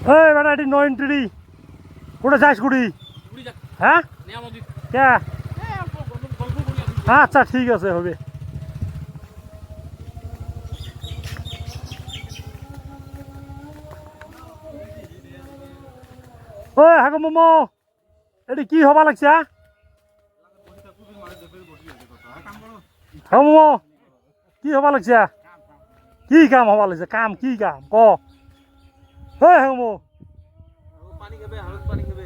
এই বেটা এটি নয়ন টিডি কোটে যাইস যাক। হ্যাঁ? কে? হ্যাঁ আচ্ছা ঠিক আছে হবে। ওই হাগো মোমো এটি কি হবা লাগছে হ্যাঁ? মোমো কি হবা লাগছে কি কাম হবা লাগছে কাম কি কাম ক? ওই হাগো মোমো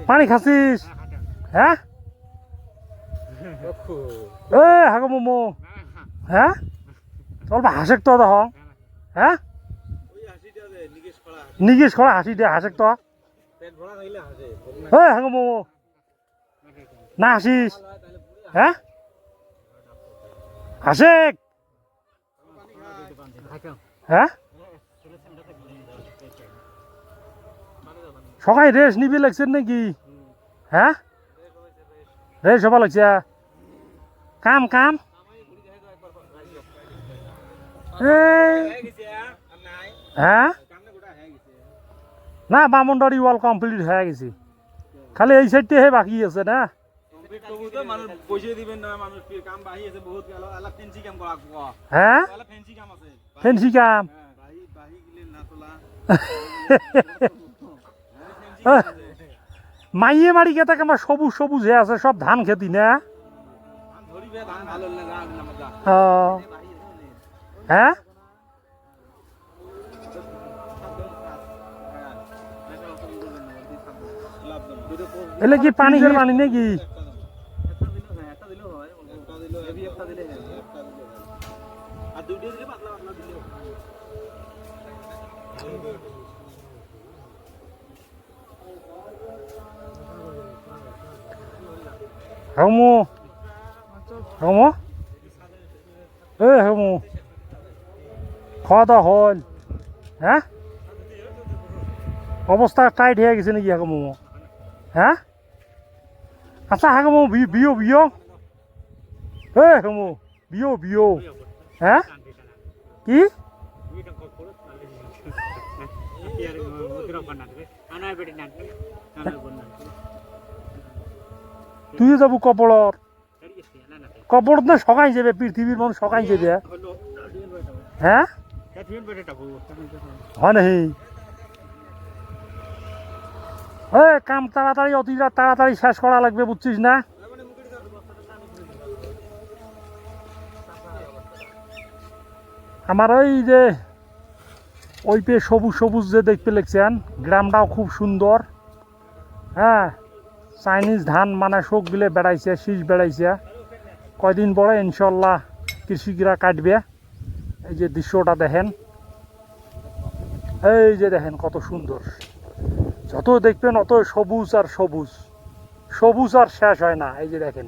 পানি খাচ্ছিস হ্যাঁ? এ, হাগো মোমো হ্যাঁ? অল্প হাসেক তো দেখ। হ্যাঁ? হাসিটা করা হাসি দে, হাসেক তো। এ, হাগো মোমো না হাসিস? হ্যাঁ? হাসেক? হ্যাঁ? সকালে রেস্ট নিবি লাগছেন নাকি? হ্যাঁ? রেস্ট হবা লাগছে? কাম কাম। হ্যাঁ? না বামনডারি ওয়াল কমপ্লিট হয়ে গেছে। খালি এই সাইডটাহে বাকি আছে না? হ্যাঁ? ফেন্সি কাম মাইয়ে মারি গেতা আমার সবুজ সবুজ হয়ে আছে সব ধান খেতি না? হ্যাঁ? এলে কি পানি খেয়ে পানি নাকি? আর দুটো দিলে পাতলা পাতলা দিলে হেমু। হেমু? এ হেমু। খাওয়া দাওয়া হল। হ্যাঁ অবস্থা টাইট হয়ে গেছে নাকি হাগমু হ্যাঁ আচ্ছা হাগমু বিও বিও এ হেমু বিও বিও হ্যাঁ কি? তুইও যাব কপড়র কপড় না সকাই যাবে, পৃথিবীর মানুষ সকাই যাবে। হ্যাঁ? হয় নাহি এ কাম তাড়াতাড়ি অতি তাড়াতাড়ি শেষ করা লাগবে, বুঝছিস না? আমার ওই যে, ওই পে সবুজ সবুজ যে দেখতে লেগছেন, গ্রামটাও খুব সুন্দর। হ্যাঁ? চাইনিজ ধান মানে শোক গিলে বেড়াইছে, শীষ বেড়াইছে। কয়দিন পরে ইনশাল্লাহ কৃষিকরা কাটবে। এই যে দৃশ্যটা দেখেন। এই যে দেখেন কত সুন্দর। যত দেখবেন অত সবুজ আর সবুজ। সবুজ আর শেষ হয় না। এই যে দেখেন।